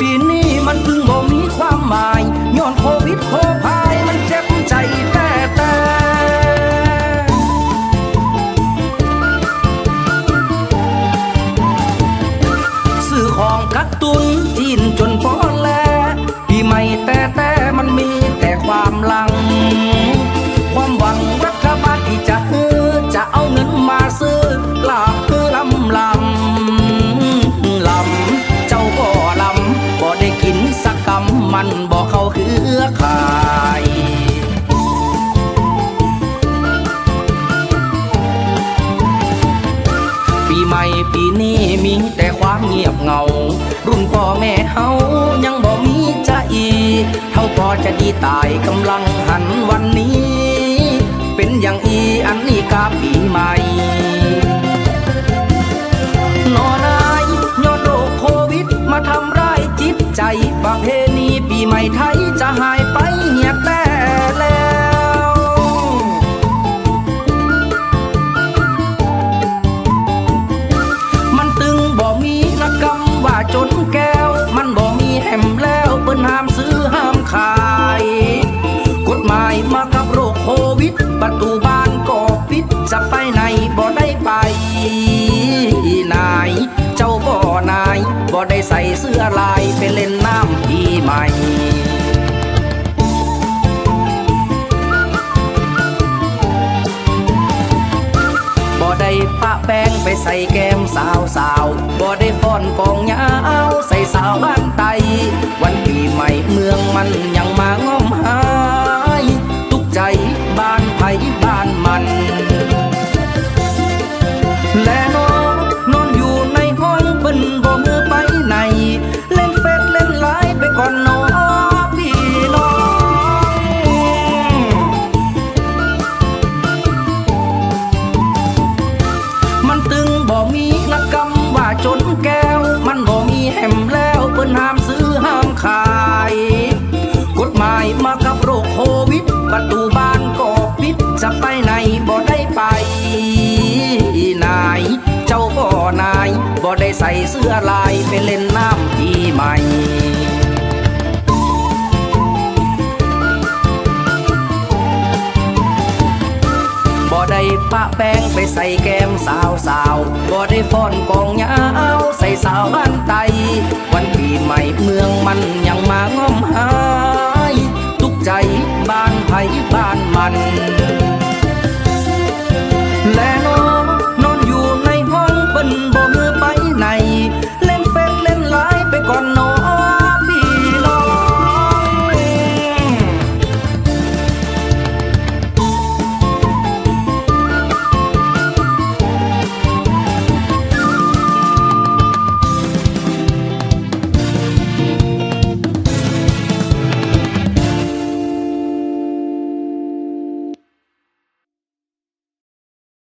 ปีนี้มันถึงบ่มีความหมายย้อนโควิดโคพายมันเจ็บใจแต่แต่ซื้อของกักตุนจีนจน มันบ่เขาคือขายปีใหม่ปีนี้มีแต่ความเงียบเงา รุ่นพ่อแม่เฮายังบอกมีใจเท่าพอจะดีตายกำลังหันวัน ณีใหม่ไทยจะหายไปเหียแต่แล้วมันตึงบ่มีนักกรรมว่าจนแก้ว มันบ่มีแหมแล้วเปิ้นห้ามซื้อห้ามขาย กฎหมายมากับโรคโควิด ประตูบ้านก็ปิดจะไปไหนบ่ได้ไปนายเจ้าบ่นายบ่ได้ใส่เสื้อลายไปเล่นน้ำปีใหม่ ปะแป้งไปใส่แก้มสาวสาวบ่ได้ฟ้อนกองยาวใส่สาวบ้านไต วันปีใหม่เมืองมันยังมางอมหาย ตุกใจบ้านไผบ้านมัน และ ปิ้นห้ามซื้อห้ามขาย กฎหมายมากับโรคโควิด ประตูบ้านก็ปิดจะไปไหนบ่ได้ไปนายเจ้าก็นายบ่ได้ใส่เสื้อลายไปเล่นน้ำที่ใหม่ ปะแป้งไปใส่แก้มสาวสาวก็ได้ฟ้อนกองยาวใส่สาวบ้านไต วันปีใหม่เมืองมันยังมางอมหาย ทุกใจบ้านไผบ้านมัน